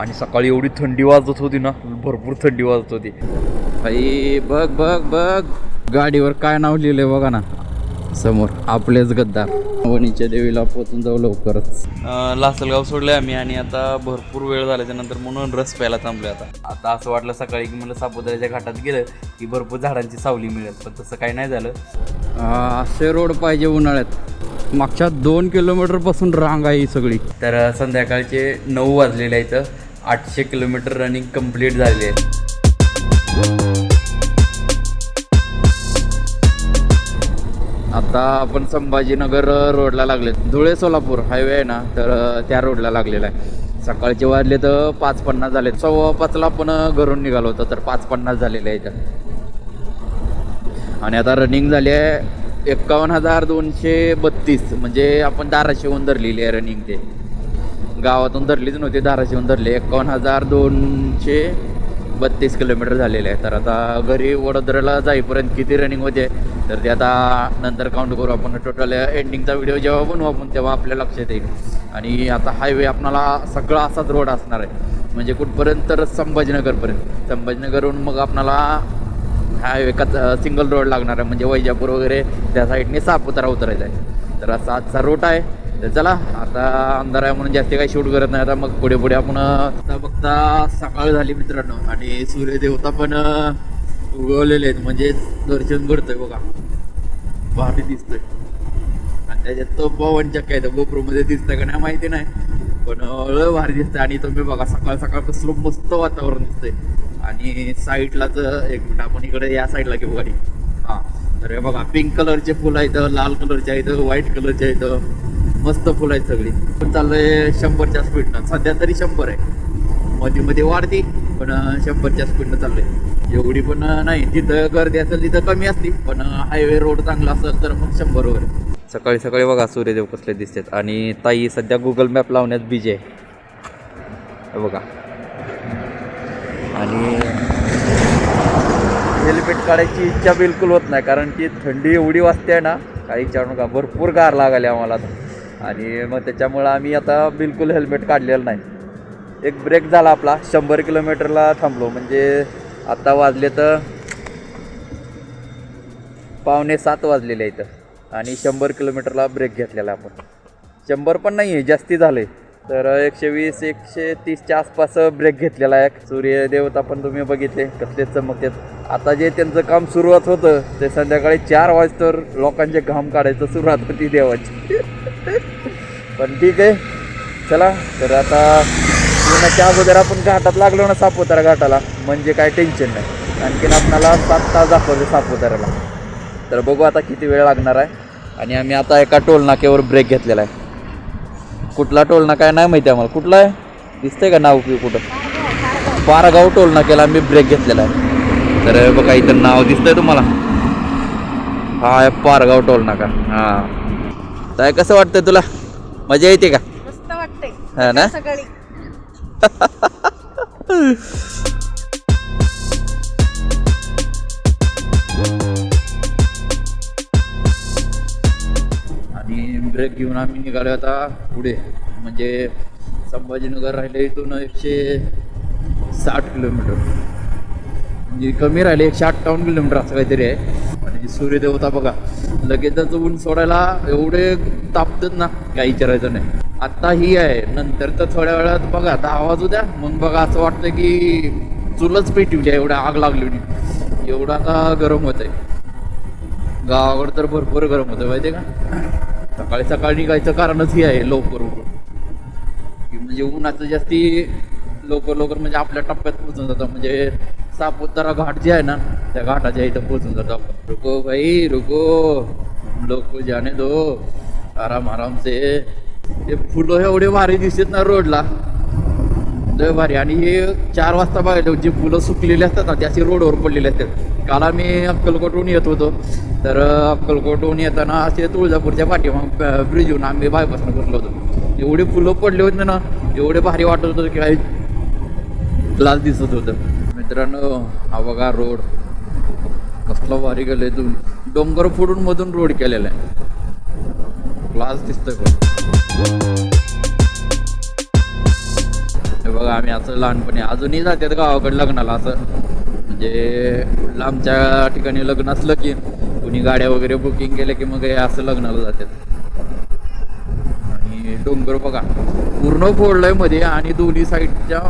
आणि सकाळी एवढी थंडी वाजत होती ना भरपूर थंडी वाजत होती. आई बघ बघ बघ. गाडीवर काय नाव लिहिलंय बघा ना. समोर आपलेच गद्दार. वणीच्या देवीला पोचून जाऊ लवकरच. अं, लासलगाव सोडले आम्ही आणि आता भरपूर वेळ झाल्याच्यानंतर म्हणून रस प्यायला थांबले आता. आता असं वाटलं सकाळी की मला सापुताऱ्याच्या घाटात गेलं की भरपूर झाडांची सावली मिळेल पण तसं काही नाही झालं. असे रोड पाहिजे उन्हाळ्यात. मागच्या दोन किलोमीटरपासून रांग आहे ही सगळी. तर संध्याकाळचे नऊ वाजलेले आहेत. आठशे किलोमीटर रनिंग कंप्लीट झाली आहे. आता आपण संभाजीनगर रोडला लागले धुळे सोलापूर हायवे आहे ना तर त्या रोडला लागलेला आहे. सकाळचे वाजले तर पाच पन्नास झाले सव्वा पाचला आपण घरून निघालो होतो तर पाच पन्नास झालेले आहे इथं. आणि आता रनिंग झाली आहे एक्कावन्न हजार दोनशे बत्तीस. म्हणजे आपण धाराशेहून धरलेली आहे रनिंग ते. गावातून धरलीच नव्हती धाराशिवून धरली. एकावन्न हजार दोनशे बत्तीस किलोमीटर झालेले आहे तर आता घरी वडोदऱ्याला जाईपर्यंत किती रनिंग होते? तर ते आता नंतर काउंट करू आपण. टोटल एंडिंगचा व्हिडिओ जेव्हा बनवू आपण तेव्हा आपल्या लक्षात येईल. आणि आता हायवे आपणाला सगळा असाच रोड असणार आहे. म्हणजे कुठपर्यंत तर संभाजीनगरपर्यंत. संभाजीनगरहून मग आपणाला हायवे कच सिंगल रोड लागणार आहे. म्हणजे वैजापूर वगैरे त्या साईडने सापुतारा उतरायचा आहे. तर असा आजचा रोड आहे. तर चला आता अंधार आहे म्हणून जास्त काही शूट करत नाही. आता मग पुढे पुढे आपण आता बघता सकाळ झाली मित्रांनो आणि सूर्यदेवता पण उगवलेले आहेत. म्हणजे दर्शन घडतंय बघा. भारी दिसतंय. आणि त्याच्यात तो पवन चक्क आहे. गोप्रोमध्ये दिसतंय का नाही माहिती नाही. पण अं, लय भारी दिसतंय. आणि तुम्ही बघा सकाळ सकाळ कसलं मस्त वातावरण दिसतंय. आणि साईडलाच एक मिनिट आपण इकडे या साईडला घेऊ गाडी. हा. तर हे बघा पिंक कलरचे फुलं आहेत लाल कलरचे आहेत व्हाईट कलरचे आहेत. मस्त फुलं आहेत सगळी. पण चाललंय शंभरच्या स्पीडनं सध्या तरी शंभर आहे. मध्ये मध्ये वाढते पण शंभरच्या स्पीडनं चाललंय. एवढी पण नाही. जिथं गर्दी असेल तिथं कमी असते पण हायवे रोड चांगला असेल तर मग शंभर वगैरे सकाळी सकाळी बघा सूर्यदेव कसले दिसतात. आणि ताई सध्या गुगल मॅप लावण्यात बिजी आहे. बघा. आणि हेल्मेट काढायची इच्छा बिलकुल होत नाही कारण की थंडी एवढी वाजते आहे ना काही विचारू नका. भरपूर गार लागाले आम्हाला आता. आणि मग त्याच्यामुळं आम्ही आता बिलकुल हेल्मेट काढलेलं नाही. एक ब्रेक झाला आपला शंभर किलोमीटरला थांबलो. म्हणजे आत्ता वाजले तर पावणे सात वाजलेले इथं आणि शंभर किलोमीटरला ब्रेक घेतलेला आपण. शंभर पण नाही आहे जास्ती आहे तर एकशे वीस एकशे तीसच्या आसपास ब्रेक घेतलेला आहे. सूर्यदेवता पण तुम्ही बघितले कसले चमकतात. आता जे त्यांचं काम सुरुवात होतं ते संध्याकाळी चार वाजतर लोकांचे घाम काढायचं सुरुवात होती देवाची. पण ठीक आहे. चला तर आता उन्हाच्या अगोदर आपण घाटात लागलो ना सापुतारा घाटाला म्हणजे काय टेन्शन नाही. आणखीन आपणाला सात तास दाखवतो सापुताऱ्याला. तर बघू आता किती वेळ लागणार आहे. आणि आम्ही आता एका टोलनाक्यावर ब्रेक घेतलेला आहे. कुठला टोलनाका आहे नाही माहिती आम्हाला. कुठला आहे? दिसतंय का नाव की कुठं? पारगाव टोलनाक्याला आम्ही ब्रेक घेतलेला आहे. तर बघा इथं नाव दिसतंय तुम्हाला. हा पारगाव टोलनाका हां. काय कसं वाटतंय तुला? मजा येते का? मस्त वाटते. हा ना? सकाळी आणि ब्रेक घेऊन आम्ही निघालो आता पुढे. म्हणजे संभाजीनगर राहिले इथून एकशे साठ किलोमीटर. म्हणजे कमी राहिले एकशे अठ्ठावन्न किलोमीटर असं काहीतरी आहे. आणि सूर्यदेवता बघा. लगेचच ऊन सोडायला एवढे तापतात ना काही विचारायचं नाही. आत्ता ही आहे नंतर तर थोड्या वेळात बघा दहा वाजू द्या. मग बघा असं वाटतं की चुलच पेटवली एवढ्या आग लागली होती. एवढं आता गरम होत आहे गावाकडं तर भरपूर गरम होतं माहिती का? सकाळी सकाळी निघायचं कारणच हे आहे लवकर उठून. म्हणजे उन्हाचं जास्ती लवकर लवकर म्हणजे आपल्या टप्प्यात पोहोचून जातं. म्हणजे सापुतारा घाट जे आहे ना त्या घाटाच्या इथं पोहोचून जातो आपण रुको भाई रुको. लोक जाने दो. आराम आराम से ते फुलं एवढे भारी दिसत ना रोडला. लय भारी. आणि हे चार वाजता बघायला जे फुलं सुकलेली असतात ना त्याचे रोडवर पडलेले असतात. काल आम्ही अक्कलकोटहून येत होतो. तर अक्कलकोटहून येताना असे तुळजापूरच्या पाठीमाग ब्रिजहून आम्ही बायपासून बसलो होतो. एवढे फुलं पडले होते ना एवढे भारी वाटत होतं की काही क्लास दिसत होतं. मित्रांनो हा बघा रोड. कसला भारी गेलं इथून. डोंगर फोडून मधून रोड केलेला आहे. क्लास दिसतोय पण. हे बघा आम्ही असं लहानपणी अजूनही जातात गावाकडे लग्नाला असं. म्हणजे लांबच्या ठिकाणी लग्न असलं की कुणी गाड्या वगैरे बुकिंग केल्या की मग हे असं लग्नाला जातात. आणि डोंगर बघा पूर्ण फोडलंयमध्ये आणि दोन्ही साईडच्या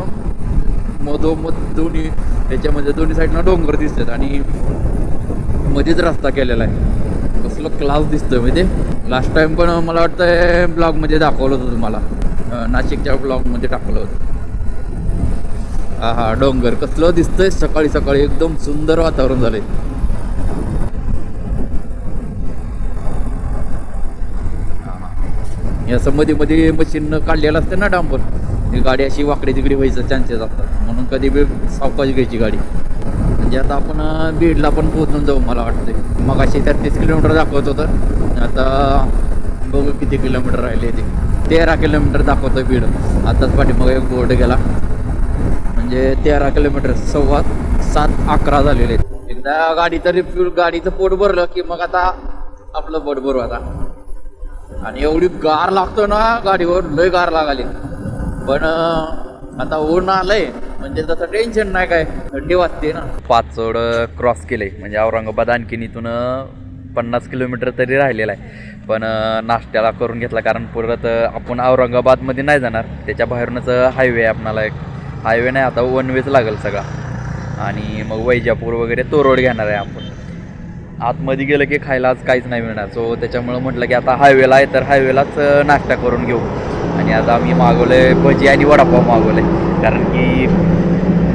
मधोमध दोन्ही त्याच्यामध्ये दोन्ही साईडनं डोंगर दिसतात आणि मध्येच रस्ता केलेला आहे. कसलं क्लास दिसतोय म्हणजे लास्ट टाइम पण मला वाटतं ब्लॉगमध्ये दाखवलं होतं तुम्हाला. नाशिकच्या ब्लॉगमध्ये टाकलं होतं. हा हा डोंगर. कसलं दिसतंय? सकाळी सकाळी एकदम सुंदर वातावरण झालंय. हा, मध्ये मध्ये मशीन काढलेलं असते ना डांबर. गाडी अशी वाकडी तिकडी व्हायचं चान्सेस असतात. म्हणून कधी बी सावकाश घ्यायची गाडी. म्हणजे आता आपण बीडला पण पोहोचून जाऊ मला वाटतंय. मग अशी तेहतीस किलोमीटर दाखवत होतं. आता बघू किती किलोमीटर राहिले ते. तेरा किलोमीटर दाखवतं बीड. आताच पाठीमाग एक बोर्ड गेला. म्हणजे तेरा किलोमीटर सव्वा सात अकरा झालेले आहेत. एकदा गाडीचं रिफ्यूल गाडीचं पोट भरलं की मग आता आपलं पोट भरू आता. आणि एवढी गार लागतो ना गाडीवर लय गार लागाली पण आता ऊन आलंय म्हणजे तसं टेन्शन नाही काय. थंडी वाजते ना. पाचोड क्रॉस केलंय म्हणजे औरंगाबाद आणखीन इथून पन्नास किलोमीटर तरी राहिलेला आहे. पण नाश्त्याला करून घेतला. कारण परत आपण औरंगाबादमध्ये नाही जाणार. त्याच्या बाहेरूनच हायवे आहे आपणाला एक. हायवे नाही आता वन वेच लागेल सगळा. आणि मग वैजापूर वगैरे तो रोड घेणार आहे आपण. आतमध्ये गेलं की खायला आज काहीच नाही मिळणार. सो त्याच्यामुळं म्हटलं की आता हायवेला आहे तर हायवेलाच नाश्ता करून घेऊ. आणि आता आम्ही मागवले भजी आणि वडापाव मागवले कारण की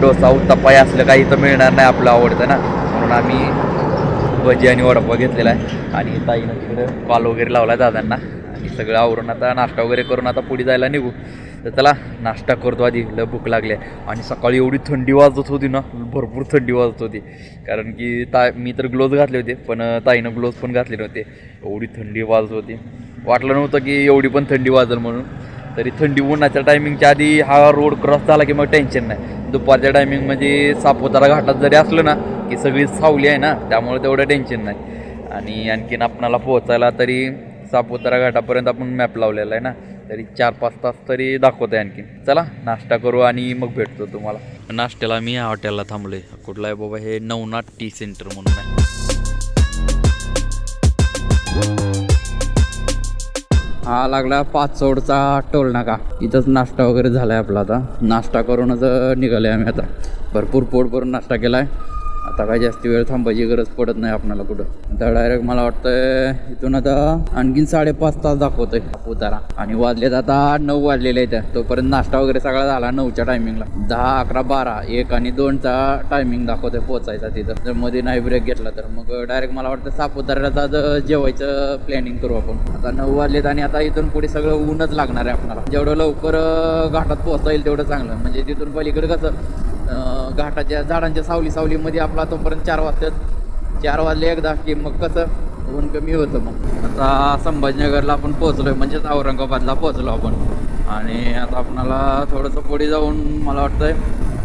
डोसा उत्तप्पा असलं काही तर मिळणार नाही आपलं आवडतं ना. म्हणून आम्ही भजी आणि वडापाव घेतलेला आहे. आणि ताईनं तिकडं कॉल वगैरे लावला दादांना. आणि सगळं आवरून आता नाश्ता वगैरे करून आता पुढे जायला निघू. तर चला नाश्ता करतो आधी. लय भूक लागली आहे. आणि सकाळी एवढी थंडी वाजत होती ना भरपूर थंडी वाजत होती. कारण की ता मी तर ग्लोव्ज घातले होते पण ताईनं ग्लोव्ज पण घातले नव्हते. एवढी थंडी वाजत होती. वाटलं नव्हतं की एवढी पण थंडी वाजेल म्हणून. तरी थंडी उन्हाच्या टायमिंगच्या आधी हा रोड क्रॉस झाला की मग टेन्शन नाही. दुपारच्या टायमिंगमध्ये म्हणजे सापुतारा घाटात जरी असलं ना की सगळी सावली आहे ना त्यामुळे तेवढं टेन्शन नाही. आणि आणखीन आपणाला पोहोचायला तरी सापुतारा घाटापर्यंत आपण मॅप लावलेला आहे ना. तरी चार पाच तास तरी दाखवत आहे आणखीन चला नाश्ता करू आणि मग भेटतो तुम्हाला. नाश्त्याला मी या हॉटेलला थांबलोय. कुठला आहे बाबा? हे नवनाथ टी सेंटर म्हणून आहे. हा लागला पाच चौडचा टोल नाका. इथंच नाश्ता वगैरे झालाय आपला आता. नाश्ता करूनच निघाले आम्ही आता. भरपूर पोट भरून नाश्ता केलाय. आता काय जास्त वेळ थांबायची गरज पडत नाही आपणाला कुठं. आता डायरेक्ट मला वाटतंय इथून आता आणखीन साडेपाच तास दाखवतोय. उतारा. आणि वाजलेत आता नऊ वाजलेले आहेत. तोपर्यंत नाश्ता वगैरे सगळा झाला नऊच्या टायमिंगला दहा अकरा बारा एक आणि दोनचा टायमिंग दाखवतोय पोचायचा तिथं. जर मध्ये नाही ब्रेक घेतला तर. मग डायरेक्ट मला वाटतं सापुताऱ्याला आता जेवायचं प्लॅनिंग करू आपण. आता नऊ वाजलेत आणि आता इथून पुढे सगळं ऊनच लागणार आहे आपल्याला जेवढं लवकर घाटात पोहोचता येईल तेवढं चांगलं. म्हणजे तिथून पलीकडे कसं घाटाच्या झाडांच्या सावली सावलीमध्ये आपला तोपर्यंत चार वाजतात. चार वाजले एकदा की मग कसं? ऊन कमी होतं मग. आता संभाजीनगरला आपण पोहोचलोय म्हणजेच औरंगाबादला पोहोचलो आपण. आणि आता आपणाला थोडंसं पुढे जाऊन मला वाटतंय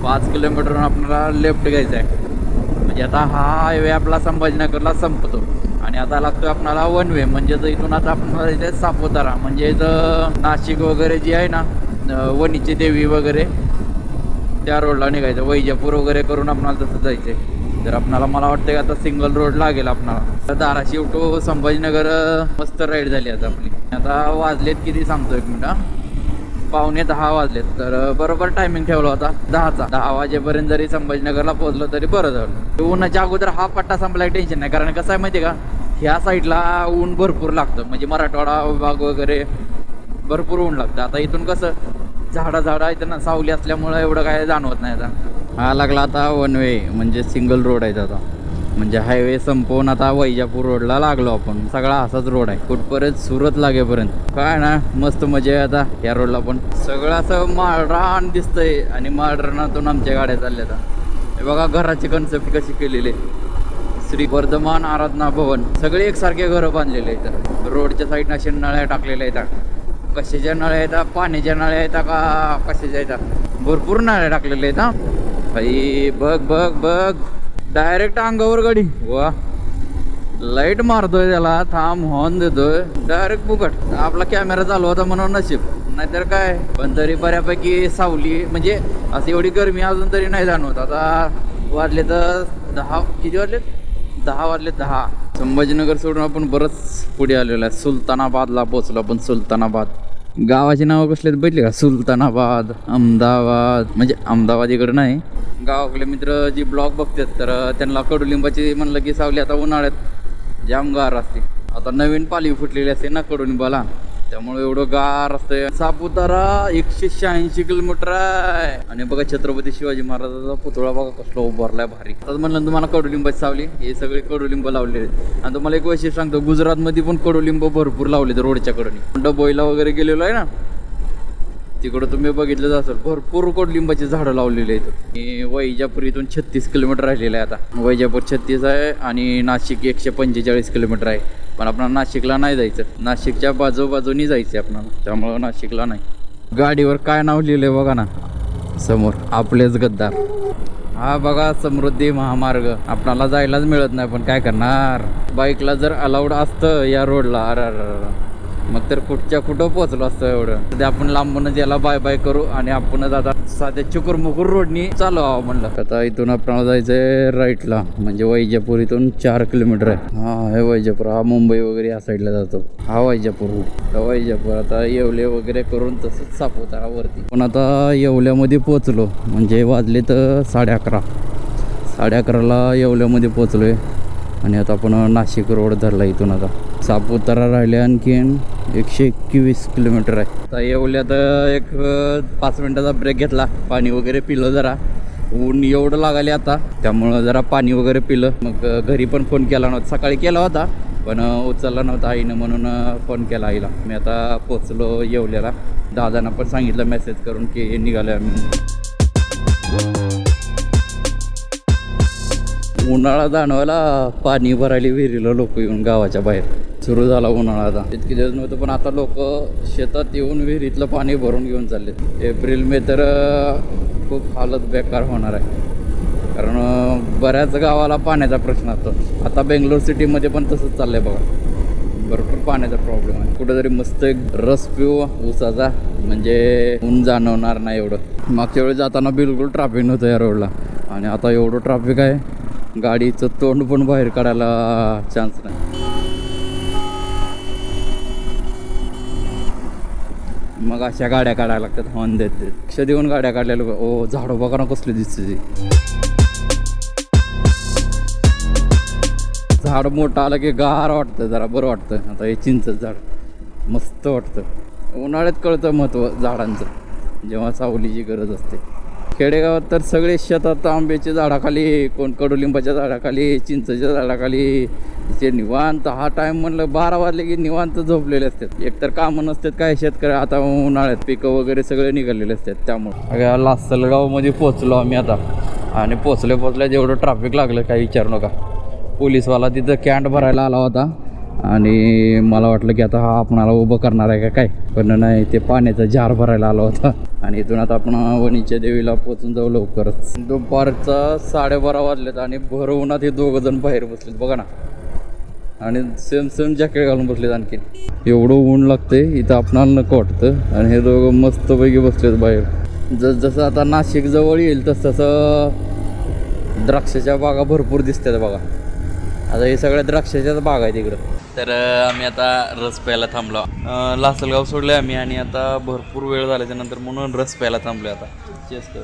पाच किलोमीटरहून आपल्याला लेफ्ट घ्यायचं आहे. म्हणजे आता हा हायवे आपला संभाजीनगरला संपतो. आणि आता लागतो आपणाला वन वे म्हणजे जर इथून आता आपण इथे सापुतारा म्हणजे इथं नाशिक वगैरे जी आहे ना वणीची देवी वगैरे त्या रोडला निघायचं. वैजापूर वगैरे करून आपणाला तसं जायचंय. तर आपणाला मला वाटतं की आता सिंगल रोड लागेल आपणाला. तर धाराशिव टू संभाजीनगर मस्त राईड झाली आता आपली. आता वाजलेत किती सांगतो एक मिनिट पावणे दहा वाजलेत. तर बरोबर टायमिंग ठेवला होता. दहाचा. दहा वाजेपर्यंत जरी संभाजीनगरला पोहोचलो तरी बरं झालं. उन्हाच्या अगोदर हा पट्टा संपला टेन्शन नाही. कारण कसं आहे माहिती आहे का? ह्या साईडला ऊन भरपूर लागतं. म्हणजे मराठवाडा विभाग वगैरे भरपूर ऊन लागतं. आता इथून कसं झाडा झाडा इथं ना सावली असल्यामुळं एवढं काय जाणवत नाही आता. हा लागला आता वन वे म्हणजे सिंगल रोड आहे आता म्हणजे हायवे संपवून आता वैजापूर रोडला लागलो आपण. सगळा असाच रोड आहे. कुठपर्यंत सुरत लागेपर्यंत. काय ना मस्त मजा आहे आता या रोडला पण. सगळं असं माळरान दिसतंय आणि माळरानातून आमच्या गाड्या चालल्या आता. हे बघा घराची कन्सेप्ट कशी केलेली. आहे श्री वर्धमान आराधना भवन. सगळे एकसारखे घरं बांधलेले आहेत. रोडच्या साईडनं असे नळ्या टाकलेल्या आहेत. कशाच्या नळ्या येतात पाण्याच्या नळ्या येतात का कशाच्या येतात भरपूर नळ्या टाकलेल्या आहेत हा. भाई बघ बघ बघ. डायरेक्ट अंगावर गाडी. वा. लाइट मारतोय त्याला. थांब हॉर्न देतोय. डायरेक्ट फुकट. आपला कॅमेरा चालू होता म्हणून नशीब. नाहीतर काय? पण तरी बऱ्यापैकी सावली. म्हणजे असं एवढी गरमी अजून तरी नाही जाणवत. आता वाजले तर दहा किती वाजले दहा वाजले दहा. संभाजीनगर सोडून आपण बरंच पुढे आलेलो आहे. सुलतानाबादला पोचलो आपण सुलतानाबाद. गावाची नावं कसले बघितले का? सुलतानाबाद अहमदाबाद म्हणजे अहमदाबाद इकडं नाही. गावाकडले मित्र जी ब्लॉग बघतात तर त्यांना कडुलिंबाची म्हणलं की सावली आता उन्हाळ्यात जाम गार असते. आता नवीन पाली फुटलेली असते ना कडुलिंबाला. त्यामुळे एवढं गार असतंय. सापुतारा एकशे शहाऐंशी किलोमीटर आहे. आणि बघा छत्रपती शिवाजी महाराजाचा पुतळा बघा कसला उभारलाय भारी. तर म्हणलं तुम्हाला कडुलिंब सावली? हे सगळे कडुलिंब लावलेले आहेत. आणि तुम्हाला एक वैशिष्ट्य सांगतो गुजरातमध्ये पण कडुलिंब भरपूर लावले रोडच्या कडून. डबोईला वगैरे गेलेलो आहे ना तिकडं तुम्ही बघितलं असेल भरपूर कडलिंबाची झाडं लावलेली आहेत. आणि वैजापूर इथून छत्तीस किलोमीटर राहिलेलं आहे आता. वैजापूर छत्तीस आहे आणि नाशिक एकशे पंचेचाळीस किलोमीटर आहे. पण आपण नाशिकला नाही जायचं. नाशिकच्या बाजूबाजूनी जायचं आहे त्यामुळं नाशिकला नाही. गाडीवर काय नाव लिहिले बघा ना. समोर आपलेच गद्दार. हा बघा समृद्धी महामार्ग. आपणाला जायलाच मिळत नाही पण काय करणार? बाईकला जर अलाउड असतं या रोडला अरे अरे. मग तर कुठच्या कुठं पोहोचलो असतं एवढं? ते आपण लांबूनच याला बाय बाय करू आणि आपणच आता साध्या चुकर मुकुर रोडनी चालू आहो म्हणलं. आता इथून आपल्याला जायचंय राईटला म्हणजे वैजापूर इथून चार किलोमीटर आहे. हा हे वैजापूर हा मुंबई वगैरे या साईडला जातो. हा वैजापूर वैजापूर आता येवले वगैरे करून तसंच सापुतारा वरती पण आता येवल्यामध्ये पोहोचलो म्हणजे वाजले तर साडे अकरा. साडे अकराला येवल्यामध्ये पोचलो आहे आणि आता आपण नाशिक रोड धरला इथून आता. सापुतारा राहिले आणखीन एकशे एकवीस किलोमीटर आहे. आता येवल्यात एक पाच मिनटाचा ब्रेक घेतला. पाणी वगैरे पिलं जरा. ऊन एवढं लागले आता. त्यामुळं जरा पाणी वगैरे पिलं. मग घरी पण फोन केला नव्हता. सकाळी केला होता पण उचलला नव्हता आईनं म्हणून फोन केला आईला. मी आता पोचलो येवल्याला. दादांना पण सांगितलं मेसेज करून की निघालो आम्ही. उन्हाळा जाणवायला पाणी भरायला विहिरीला लोक येऊन गावाच्या बाहेर. सुरू झाला उन्हाळा आता. इतके दिवस नव्हतं पण आता लोक शेतात येऊन विहिरीतलं पाणी भरून घेऊन चालले एप्रिल मे तर खूप हालत बेकार होणार आहे. कारण बऱ्याच गावाला पाण्याचा प्रश्न असतो आता बेंगलोर सिटीमध्ये पण तसंच चाललंय बघा. भरपूर पाण्याचा प्रॉब्लेम आहे. कुठेतरी मस्त एक रस पिऊ ऊसाचा म्हणजे ऊन जाणवणार नाही एवढं. मागच्या वेळी जाताना बिलकुल ट्रॅफिक नव्हतं या रोडला आणि आता एवढं ट्रॅफिक आहे गाडीचं तोंड पण बाहेर काढायला चान्स नाही. मग अशा गाड्या काढायला लागतात हॉर्न देत देत. लक्ष देऊन गाड्या काढलेल्या ओ झाडं बघा ना कसली दिसते झाड मोठं आलं की गार वाटतं जरा बरं वाटतं. आता हे चिंच झाड मस्त वाटतं. उन्हाळ्यात कळतं महत्त्व झाडांचं. जेव्हा सावलीची गरज असते. खेडेगावात तर सगळे शेतात आंब्याच्या झाडाखाली कोण कडुलिंबाच्या झाडाखाली चिंचच्या झाडाखाली. ते निवांत हा टाईम म्हणलं बारा वाजले की निवांत झोपलेले असतात. एकतर कामं नसतात काय शेतकरी आता उन्हाळ्यात पिकं वगैरे सगळे निघालेले असतात त्यामुळे. लासलगावमध्ये पोचलो आम्ही आता. आणि पोचले पोचल्या जेवढं ट्रॅफिक लागलं काही विचारू नका. पोलीसवाला तिथं कॅन्ट भरायला आला होता. आणि मला वाटलं की आता हा आपणाला उभं करणार आहे का काय? पण नाही ते पाण्याचा जार भरायला आला होता. आणि इथून आता आपण वणीच्या देवीला पोचून जाऊ लवकरच. दुपारचा साडेबारा वाजलेत आणि भर उन्हात हे दोघं जण बाहेर बसलेत बघा ना. आणि सेम सेम जॅकेट घालून बसलेत आणखी. एवढं ऊन लागते इथं आपणाला नको वाटतं. आणि हे दोघं मस्तपैकी बसलेत बाहेर. जस जसं आता नाशिक जवळ येईल तस तसं द्राक्षाच्या बागा भरपूर दिसतात बघा. आता हे सगळ्या द्राक्षाच्याच बाग आहेत इकडं. तर आम्ही आता रस प्यायला थांबलो. लासलगाव सोडले आम्ही आणि आता भरपूर वेळ झाल्याच्यानंतर म्हणून रस प्यायला थांबलो आता. चेस कर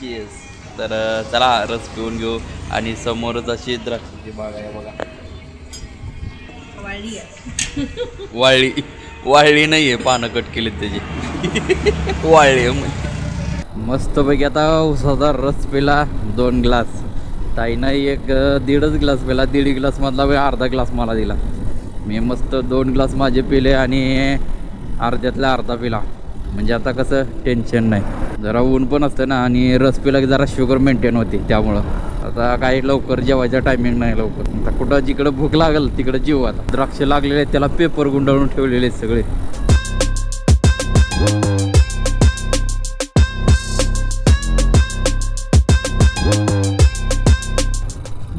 चेस तर चला रस पिऊन घेऊ आणि समोरच अशी द्राक्षाची बाग आहे बघा. वाळली वाळली. नाही आहे पानं कट केलीत त्याची. वाळली आहे मस्तपैकी आता उसाचा रस पिला दोन ग्लास. ताईनं एक दीडच ग्लास पिला. दीड ग्लासमधला वेळ अर्धा ग्लास मला दिला. मी मस्त दोन ग्लास माझे पिले आणि अर्ध्यातला अर्धा पिला. म्हणजे आता कसं टेन्शन नाही. जरा ऊन पण असतं ना आणि रस पिला की जरा शुगर मेंटेन होते त्यामुळं. आता काही लवकर जेवायचा टायमिंग नाही लवकर. आता कुठं जिकडं भूक लागेल तिकडं जीव आता. द्राक्ष लागलेले आहेत त्याला पेपर गुंडाळून ठेवलेले आहेत सगळे.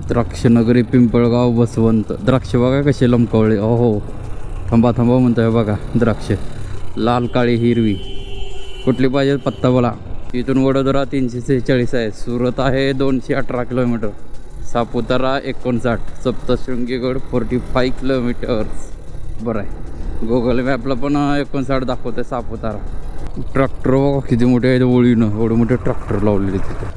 द्राक्षनगरी पिंपळगाव बसवंत. द्राक्ष बघा कसे लमकवळे हो थांबा थांबा म्हणतोय हो बघा द्राक्ष. लाल काळी हिरवी. कुठली पाहिजे पत्ता बोला. इथून वडोदरा तीनशे सेहेचाळीस आहे. सुरत आहे दोनशे अठरा किलोमीटर. सापुतारा एकोणसाठ. सप्तशृंगीगड फोर्टी फाय किलोमीटर्स बरं आहे. गुगल मॅपला पण एकोणसाठ दाखवतं आहे सापुतारा. ट्रॅक्टर बघा किती मोठे आहेत. ओळीनं. एवढे मोठे ट्रॅक्टर लावलेले तिथे.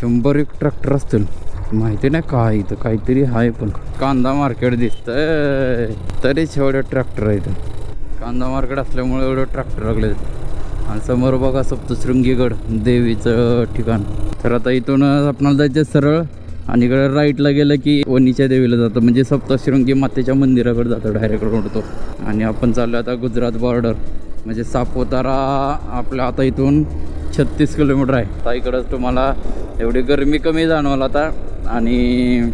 शंभर एक ट्रॅक्टर असतील. माहिती नाही काय इथं काहीतरी आहे पण कांदा मार्केट दिसतंय. तरीच एवढं ट्रॅक्टर आहे इथं. कांदा मार्केट असल्यामुळे एवढं ट्रॅक्टर लागले आणि समोर बघा सप्तशृंगीगड देवीचं ठिकाण. तर आता इथून आपणाला जायचं सरळ आणि इकडे राईटला गेलं की वनीच्या देवीला जातं. म्हणजे सप्तशृंगी मातेच्या मंदिराकडे जातं डायरेक्ट रोड तो. आणि आपण चाललो आता गुजरात बॉर्डर म्हणजे सापुतारा आपल्या आता इथून छत्तीस किलोमीटर आहे. आता इकडंच तुम्हाला एवढी गरमी कमी जाणवलं आता. आणि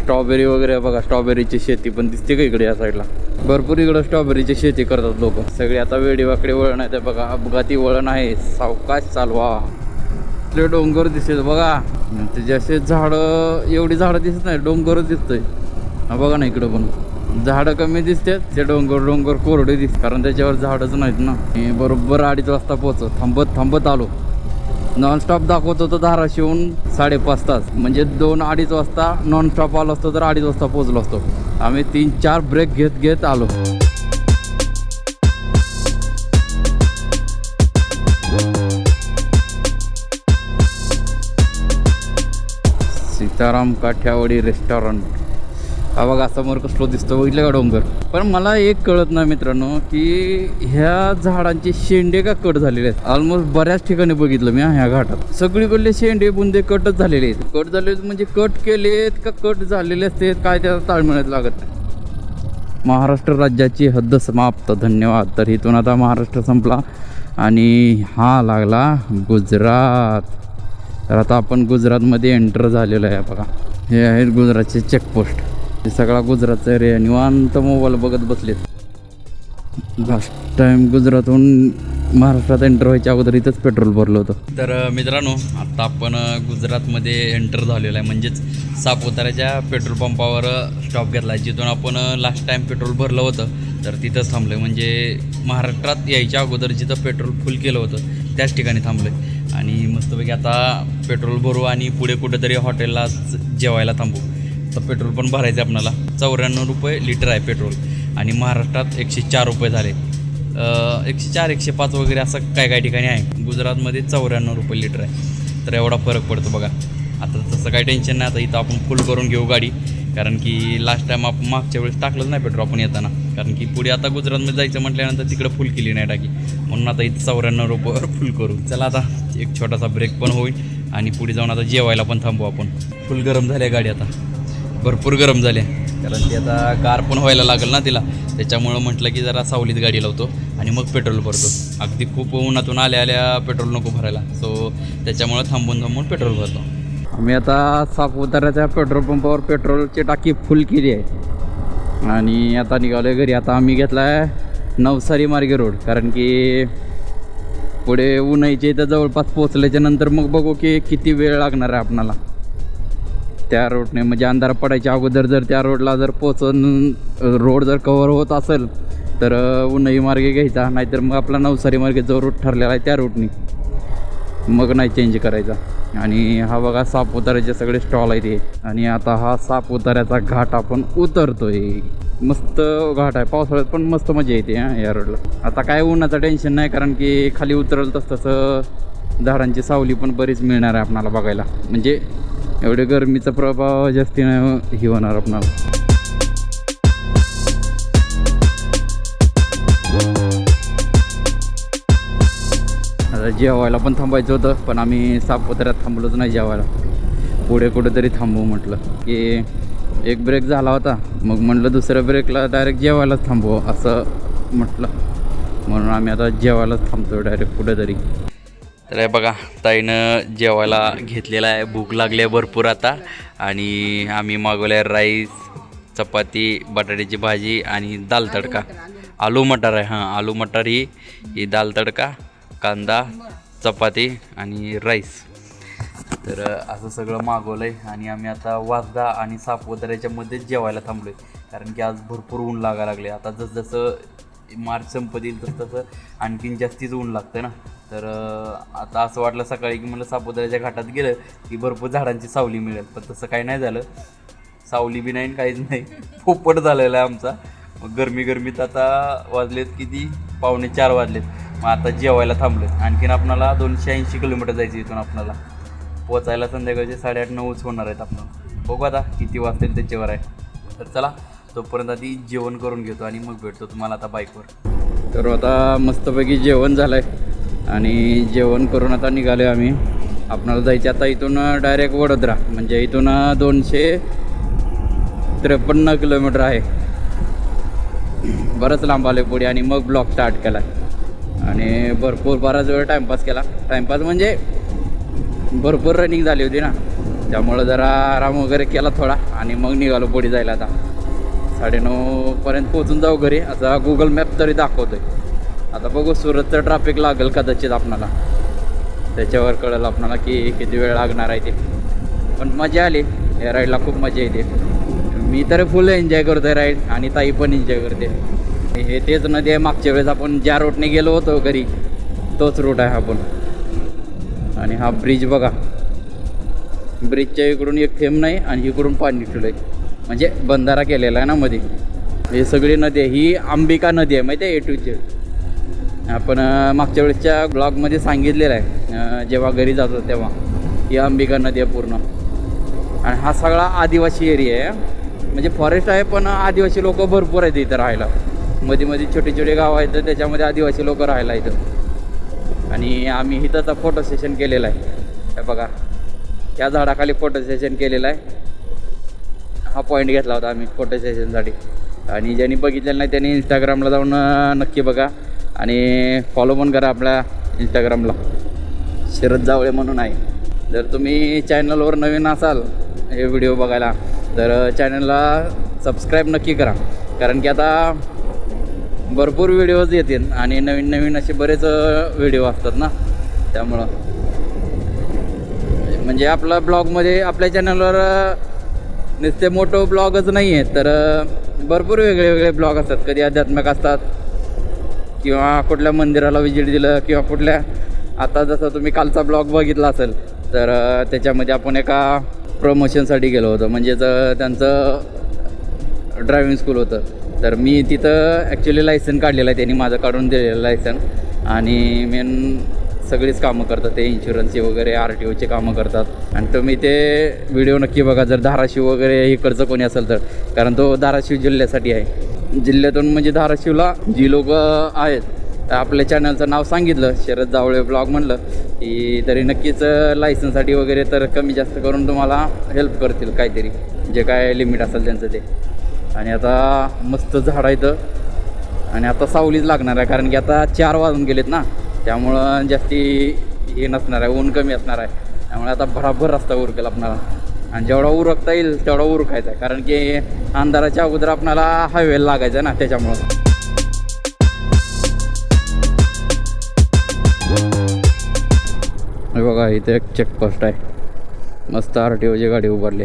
स्ट्रॉबेरी वगैरे बघा स्ट्रॉबेरीची शेती पण दिसते का इकडे या साईडला भरपूर इकडं स्ट्रॉबेरीची शेती करतात लोक. सगळे आता वेडीवाकडे वळण आहे ते बघा अपघाती वळण आहे. सावकाश चालवा. इथले डोंगर दिसत बघा. ते जसे झाडं एवढी झाडं दिसत नाही डोंगरच दिसतंय. बघा ना इकडं पण. झाडं कमी दिसतात ते डोंगर डोंगर कोरडे दिसत कारण त्याच्यावर झाडच नाहीत ना. मी बरोबर अडीच वाजता पोहोचत. थांबत थांबत आलो. नॉनस्टॉप दाखवत होतो धाराशिवून साडेपाच तास. म्हणजे दोन अडीच वाजता नॉनस्टॉप आलो असतो तर अडीच वाजता पोहोचलो असतो. आम्ही तीन चार ब्रेक घेत घेत आलो. सीताराम काठ्यावाडी रेस्टॉरंट हा बघा समोर कसलो दिसतो बघितलं का डोंगर? पण मला एक कळत नाही मित्रांनो की ह्या झाडांचे शेंडे का कट झालेले आहेत? ऑलमोस्ट बऱ्याच ठिकाणी बघितलं मी ह्या घाटात. सगळीकडले शेंडे बुंदे कटच झालेले आहेत. कट झालेले आहेत म्हणजे कट केलेत का कट झालेले असते काय त्याला ताळमेळात लागत नाही. महाराष्ट्र राज्याची हद्द समाप्त. धन्यवाद. तर इथून आता महाराष्ट्र संपला आणि हा लागला गुजरात. तर आता आपण गुजरातमध्ये एंटर झालेलो आहे बघा. हे आहेत गुजरातचे चेकपोस्ट हे सगळा गुजरातचा एरिया निवांत मोबाईल बघत बसलेत. लास्ट टाइम गुजरातहून महाराष्ट्रात एंटर व्हायच्या अगोदर इथंच पेट्रोल भरलं होतं. तर मित्रांनो आता आपण गुजरातमध्ये एंटर झालेलो आहे. म्हणजेच सापुताऱ्याच्या पेट्रोल पंपावर स्टॉप घेतला. आहे जिथून आपण लास्ट टाइम पेट्रोल भरलं होतं तर तिथंच थांबलं म्हणजे महाराष्ट्रात यायच्या अगोदर जिथं पेट्रोल फुल केलं होतं त्याच ठिकाणी थांबलं आणि मस्तपैकी आता पेट्रोल भरू आणि पुढे कुठेतरी हॉटेलला जेवायला थांबू. तर पेट्रोल पण भरायचं आहे आपणाला. चौऱ्याण्णव रुपये लिटर आहे पेट्रोल. आणि महाराष्ट्रात एकशे चार रुपये झाले. एकशे चार एकशे पाच वगैरे असं काय काय ठिकाणी आहे? गुजरातमध्ये चौऱ्याण्णव रुपये लिटर आहे. तर एवढा फरक पडतो बघा. आता तसं काही टेन्शन नाही. आता इथं आपण फुल करून घेऊ गाडी. कारण की लास्ट टाईम आपण मागच्या वेळेस टाकलंच नाही पेट्रोल आपण येताना. कारण की पुढे आता गुजरातमध्ये जायचं म्हटल्यानंतर तिकडं फुल केली नाही टाकी. म्हणून आता इथं चौऱ्याण्णव रुपयावर फुल करू. चला आता एक छोटासा ब्रेक पण होईल. आणि पुढे जाऊन आता जेवायला पण थांबू आपण. फुल गरम झाली आहे गाडी आता. भरपूर गरम झाले कारण ती आता गार पण व्हायला लागेल ना तिला. त्याच्यामुळं म्हटलं की जरा सावलीत गाडी लावतो आणि मग पेट्रोल भरतो. अगदी खूप उन्हातून आल्या आल्या पेट्रोल नको भरायला. सो त्याच्यामुळं थांबून थांबून पेट्रोल भरतो. मी आता सापुताऱ्याच्या पेट्रोल पंपावर पेट्रोलची टाकी फुल केली आहे. आणि आता निघालो आहे घरी. आता आम्ही घेतला आहे नवसारी मार्गे रोड. कारण की पुढे उन्हाळीच्या इथं जवळपास पोचल्याच्या नंतर मग बघू की किती वेळ लागणार आहे आपणाला. त्या रोडने म्हणजे अंधार पडायच्या अगोदर जर त्या रोडला जर पोचून रोड जर कवर होत असेल तर उन्हाई मार्गे घ्यायचा. नाहीतर मग आपला नवसारी मार्गे जो रूट ठरलेला आहे त्या रूटनी मग नाही चेंज करायचा. आणि हा बघा सापुताऱ्याचे सगळे स्टॉल आहेत हे. आणि आता हा सापुताऱ्याचा घाट आपण उतरतोय. मस्त घाट आहे. पावसाळ्यात पण मस्त मजा येते या रोडला आता काय उन्हाचं टेन्शन नाही कारण की खाली उतरल तस तसं झाडांची सावली पण बरीच मिळणार आहे आपणाला बघायला. म्हणजे एवढे गरमीचा प्रभाव जास्ती नाही हो, हे होणार आपणाला. आता जेवायला पण थांबायचं होतं पण आम्ही सापुताऱ्यात थांबलोच नाही जेवायला. पुढे कुठेतरी थांबू म्हटलं की एक ब्रेक झाला होता मग म्हटलं दुसऱ्या ब्रेकला डायरेक्ट जेवायलाच थांबू असं म्हटलं. म्हणून आम्ही आता जेवायलाच थांबतो डायरेक्ट कुठेतरी. तर हे बघा ताईनं जेवायला घेतलेला आहे. भूक लागली आहे भरपूर आता. आणि आम्ही मागवलं आहे राईस चपाती बटाट्याची भाजी आणि दाल तडका. आलू मटार आहे हां. आलू मटार ही ही दाल तडका कांदा चपाती आणि राईस तर असं सगळं मागवलं आहे आणि आम्ही आता वाजदा आणि सापवदाऱ्याच्यामध्येच जेवायला थांबलो आहे कारण की आज भरपूर ऊन लागायला लागले आता जसजसं मार्च संपत येईल तसं तसं आणखीन जास्तीच ऊन लागतं ना. तर आता असं वाटलं सकाळी की मला सापुताऱ्याच्या घाटात गेलं की भरपूर झाडांची सावली मिळेल. पण तसं काही नाही झालं. सावली बी नाही आणि काहीच नाही. पोपट झालेला आहे आमचा. मग गरमी गरमीत आता वाजलेत किती? पावणे चार वाजलेत. मग आता जेवायला थांबलो आणखीन आपणाला दोनशे ऐंशी किलोमीटर जायचं इथून आपणाला. पोचायला संध्याकाळचे साडेआठ नऊच होणार आहेत आपण बघू आता किती वाजतील त्याच्यावर आहे. तर चला तोपर्यंत आधी जेवण करून घेतो आणि मग भेटतो तुम्हाला आता बाईकवर तर आता मस्तपैकी जेवण झालं आहे आणि जेवण करून आता निघालो आम्ही. आपणाला जायचं आता इथून डायरेक्ट वडोदरा. म्हणजे इथून दोनशे त्रेपन्न किलोमीटर आहे. बरंच लांब आले पुढे आणि मग ब्लॉक स्टार्ट केला आणि भरपूर बराच वेळ टाईमपास केला. टाईमपास म्हणजे भरपूर रनिंग झाली होती ना. त्यामुळं जरा आराम वगैरे केला थोडा आणि मग निघालो पुढे जायला आता. साडेनऊपर्यंत पोहोचून जाऊ घरी. आता गुगल मॅप तरी दाखवतोय. आता बघू सुरतचं ट्रॅफिक लागेल कदाचित आपणाला. त्याच्यावर कळेल आपणाला की किती वेळ लागणार आहे ते. पण मजा आली. या राईडला खूप मजा येते. मी तर फुल एन्जॉय करतोय राईड आणि ताई पण एन्जॉय करते. हे तेच नदी आहे. मागच्या वेळेस आपण ज्या रोडने गेलो होतो घरी तोच रूट आहे आपण आणि हा ब्रिज बघा. ब्रिजच्या इकडून एक थेंब नाही आणि इकडून पाणी ठेवलं आहे म्हणजे बंधारा केलेला आहे ना मध्ये म्हणजे हे सगळी नदी आहे. ही अंबिका नदी आहे माहिती आहे ए टू जेड आपण मागच्या वेळेसच्या ब्लॉगमध्ये सांगितलेलं आहे. जेव्हा घरी जातो तेव्हा. ही अंबिका नदी आहे पूर्ण. आणि हा सगळा आदिवासी एरिया आहे. म्हणजे फॉरेस्ट आहे पण आदिवासी लोक भरपूर आहेत इथं राहायला. मध्ये मध्ये छोटे छोटे गाव आहेत तर त्याच्यामध्ये आदिवासी लोक राहायला इथं. आणि आम्ही इथं फोटो सेशन केलेलं आहे. बघा. या झाडाखाली फोटो सेशन केलेलं आहे. हा पॉईंट घेतला होता आम्ही फोटो सेशनसाठी आणि ज्यांनी बघितलेलं नाही त्यांनी इंस्टाग्रामला जाऊन नक्की बघा. आणि फॉलो पण करा आपल्या इंस्टाग्रामला शरद जावळे म्हणून आहे. जर तुम्ही चॅनलवर नवीन असाल हे व्हिडिओ बघायला तर चॅनलला सबस्क्राईब नक्की करा. कारण की आता भरपूर व्हिडिओज येतील आणि नवीन नवीन असे बरेच व्हिडिओ असतात ना. त्यामुळं. म्हणजे आपला ब्लॉगमध्ये आपल्या चॅनलवर नुसते मोठं ब्लॉगच नाही आहे तर भरपूर वेगळे वेगळे ब्लॉग असतात. कधी आध्यात्मिक असतात किंवा कुठल्या मंदिराला विजिट दिलं किंवा कुठल्या आता जसं तुम्ही कालचा ब्लॉग बघितला असेल तर त्याच्यामध्ये आपण एका प्रमोशनसाठी गेलो होतो. म्हणजेच त्यांचं ड्रायव्हिंग स्कूल होतं. तर मी तिथं ॲक्च्युली लायसन काढलेलं आहे त्यांनी माझं काढून दिलेलं लायसन आणि मेन सगळीच कामं करतात. ते इन्शुरन्सचे वगैरे आर टी ओचे कामं करतात. आणि तुम्ही ते व्हिडिओ नक्की बघा. जर धाराशिव वगैरे इकडचं कोणी असेल तर. कारण तो धाराशिव जिल्ह्यासाठी आहे. जिल्ह्यातून म्हणजे धाराशिवला जी लोक आहेत तर आपल्या चॅनलचं नाव सांगितलं. शरद जावळे ब्लॉग म्हणलं की तरी नक्कीच लायसनसाठी वगैरे तर कमी जास्त करून तुम्हाला हेल्प करतील काहीतरी. जे काय लिमिट असेल त्यांचं ते. आणि आता मस्त झाड आहेत. आणि आता सावलीच लागणार आहे. कारण की आता चार वाजून गेलेत ना. त्यामुळं जास्ती हे नसणार आहे ऊन कमी असणार आहे. त्यामुळे आता भराभर रस्ता उरकेल आपणाला. आणि जेवढा उरकता येईल तेवढा उरकायचा आहे. कारण की अंधाराच्या अगोदर आपणाला हायवेला लागायचं आहे ना त्याच्यामुळं. बघा इथे एक चेकपोस्ट आहे. मस्त आर टी ओची गाडी उभारली.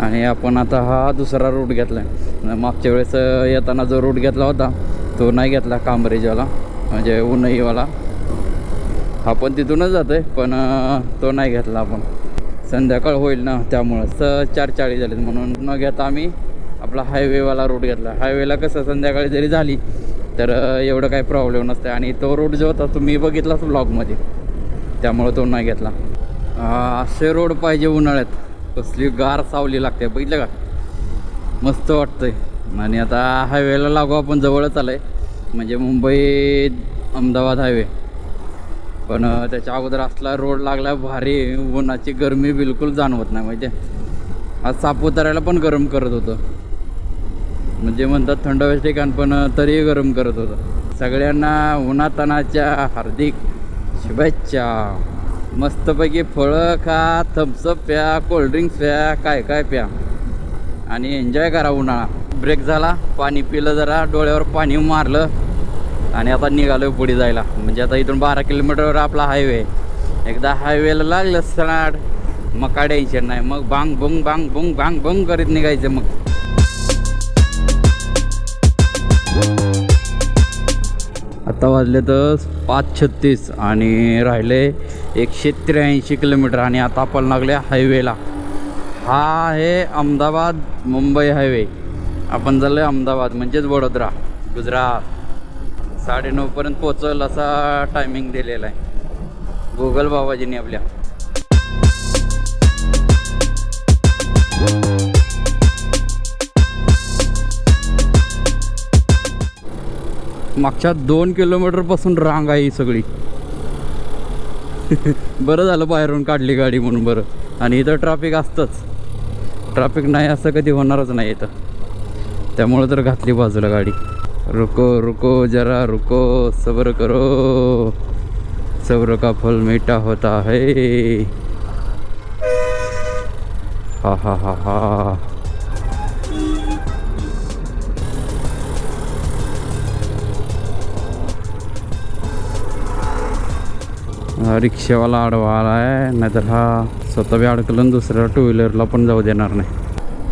आणि आपण आता हा दुसरा रूट घेतला आहे मागच्या वेळेस येताना जो रूट घेतला होता तो नाही घेतला कांबरेजवाला. म्हणजे उन्हाईवाला. हा पण तिथूनच जातो आहे पण तो नाही घेतला आपण. संध्याकाळ होईल ना त्यामुळं. स चार चाळीस झालेत म्हणून न घेता आम्ही आपला हायवेवाला रूट घेतला. हायवेला कसं संध्याकाळी जरी झाली तर एवढं काही प्रॉब्लेम नसतं आणि तो रूट जो होता तुम्ही बघितलाच ब्लॉगमध्ये त्यामुळं तो नाही घेतला. असे रोड पाहिजे उन्हाळ्यात. कसली गार सावली लागते बघितलं का? मस्त वाटतंय. आणि आता हायवेला लागू आपण जवळच आलं आहे म्हणजे मुंबई अहमदाबाद हायवे. पण त्याच्या अगोदर असला रोड लागला भारी उन्हाची गरमी बिलकुल जाणवत नाही माहिती आहे आज सापुताऱ्याला पण गरम करत होतं. म्हणजे म्हणतात थंड वेळेस ठिकाण पण तरीही गरम करत होतं. सगळ्यांना उन्हातानाच्या हार्दिक शुभेच्छा. मस्तपैकी फळं खा थम्सअप प्या कोल्ड्रिंक्स प्या काय काय प्या. आणि एन्जॉय करा उन्हाळा. ब्रेक झाला पाणी पिलं जरा डोळ्यावर पाणी मारलं. आणि आता निघालो पुढे जायला. म्हणजे आता इथून बारा किलोमीटरवर आपला हायवे एकदा हायवेला लागलं सणाड मग काय टेन्शन नाही. मग बांग बुंग बांग बुंग बांग बुंग करीत निघायचं मग. आता वाजले तर पाच छत्तीस आणि राहिले एकशे त्र्याऐंशी किलोमीटर आणि आता आपण लागले हायवेला हा आहे अहमदाबाद मुंबई हायवे आपण चाललो आहे अहमदाबाद म्हणजेच वडोदरा. गुजरात. साडेनऊपर्यंत पोचल असा टायमिंग दिलेला आहे. गुगल बाबाजीने आपल्या. मागच्या दोन किलोमीटरपासून रांग आहे ही सगळी. बरं झालं बाहेरून काढली गाडी म्हणून बरं. आणि इथं ट्रॅफिक असतंच. ट्रॅफिक नाही असं कधी होणारच नाही इथं. त्यामुळं तर घातली बाजूला गाडी. रुको रुको जरा रुको सबर करो। सब्र का फल मीठा होता है। हा हा हा हा। रिक्षावाला आडवा आला आहे नाहीतर हा स्वतः बी अडकलं दुसऱ्या टू व्हीलरला पण जाऊ देणार नाही.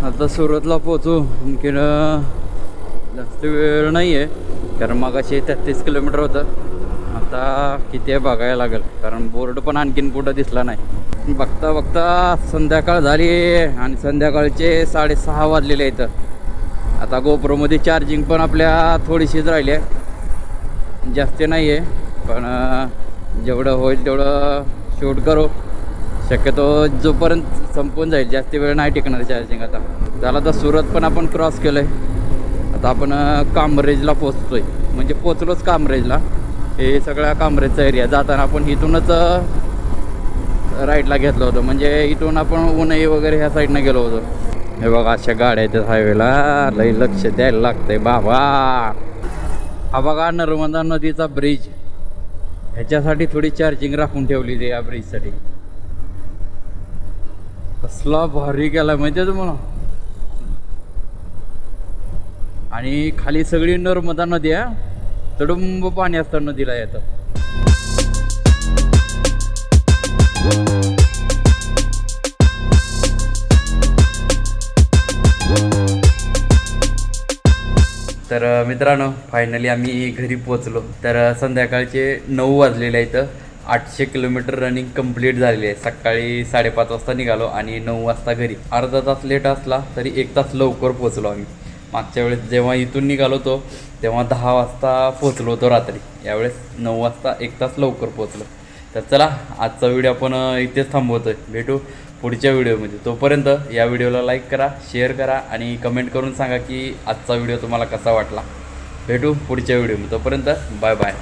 आता सुरतला पोचू आणखीन जास्त वेळ नाही आहे कारण मग असे तेहतीस किलोमीटर होतं. आता किती आहे बघायला लागेल. कारण बोर्ड पण आणखीन कुठं दिसला नाही. बघता बघता संध्याकाळ झाली आणि संध्याकाळचे साडेसहा वाजलेले आहेत. आता गोप्रोमध्ये चार्जिंग पण आपल्या थोडीशीच राहिली आहे. जास्त नाही आहे पण जेवढं होईल तेवढं शूट करू. शक्यतो जोपर्यंत संपून जाईल. जास्त वेळ नाही टिकणार चार्जिंग आता. त्याला तर सुरत पण आपण क्रॉस केलं आहे आता आपण कामरेजला कामरेजला पोचतोय म्हणजे पोचलोच कामरेजला. हे सगळ्या कामरेजचा एरिया जाताना आपण इथूनच राईटला घेतलं होतं. म्हणजे इथून आपण उन्हाई वगैरे ह्या साईडनं गेलो होतो. हे बघा अशा गाड्या आहेत हायवेला लई लक्ष द्यायला लागतंय. बाबा! हा बघा नर्मदा नदीचा ब्रिज ह्याच्यासाठी थोडी चार्जिंग राखून ठेवली या ब्रिजसाठी कसला भारी गेला माहिती आहे तुम्हाला? आणि खाली सगळी नर्मदा नदी आहे. तडुंब पाणी असतं नदीला येतं. तर मित्रांनो फायनली आम्ही घरी पोचलो तर संध्याकाळचे नऊ वाजलेले आहेत. आठशे किलोमीटर रनिंग कंप्लीट झालेली आहे. सकाळी साडेपाच वाजता निघालो आणि नऊ वाजता घरी. अर्धा तास लेट असला तरी एक तास लवकर पोचलो आम्ही. मागच्या वेळेस जेव्हा इथून निघालो होतो तेव्हा दहा वाजता पोचलो होतो रात्री. यावेळेस नऊ वाजता एक तास लवकर पोचलो तर चला आजचा व्हिडिओ आपण इथेच इथेच आहे भेटू पुढच्या व्हिडिओमध्ये. तोपर्यंत या व्हिडिओला लाईक करा शेअर करा आणि कमेंट करून सांगा की आजचा व्हिडिओ तुम्हाला कसा वाटला. भेटू पुढच्या व्हिडिओमध्ये. तोपर्यंत बाय बाय